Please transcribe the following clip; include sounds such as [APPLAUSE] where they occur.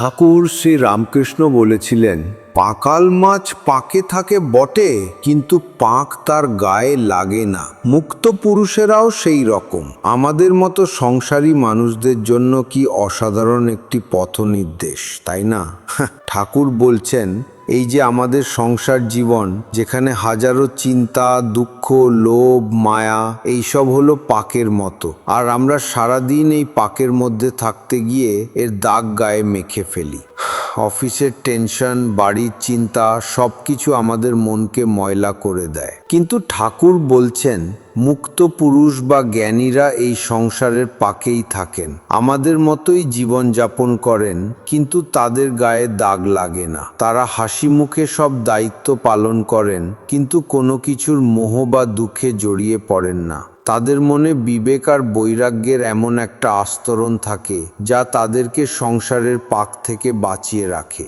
ঠাকুর শ্রী রামকৃষ্ণ বলেছিলেন, পাকাল মাছ পাকে থাকে বটে, কিন্তু পাক তার গায়ে লাগে না। মুক্ত পুরুষেরাও সেই রকম। আমাদের মতো সংসারী মানুষদের জন্য কি অসাধারণ একটি পথ নির্দেশ তাই না? [LAUGHS] ঠাকুর বলছেন এই যে আমাদের সংসার জীবন, যেখানে হাজারো চিন্তা, দুঃখ, লোভ, মায়া, এইসব হলো পাকের মতো। আর আমরা সারাদিন এই পাকের মধ্যে থাকতে গিয়ে এর দাগ গায়ে মেখে ফেলি। অফিসের টেনশন বাড়ির চিন্তা সব কিছু আমাদের মনকে ময়লা করে দেয়। কিন্তু ঠাকুর বলছেন, মুক্ত পুরুষ বা জ্ঞানীরা এই সংসারের পাকেই থাকেন। আমাদের মতোই জীবন যাপন করেন, কিন্তু তাদের গায়ে দাগ লাগে না। তারা হাসি মুখে সব দায়িত্ব পালন করেন, কিন্তু কোনো কিছুর মোহ বা দুঃখে জড়িয়ে পড়েন না। তাদের মনে বিবেক আর বৈরাগ্যের এমন একটা আস্তরণ থাকে যা তাদেরকে সংসারের পাক থেকে বাঁচিয়ে রাখে।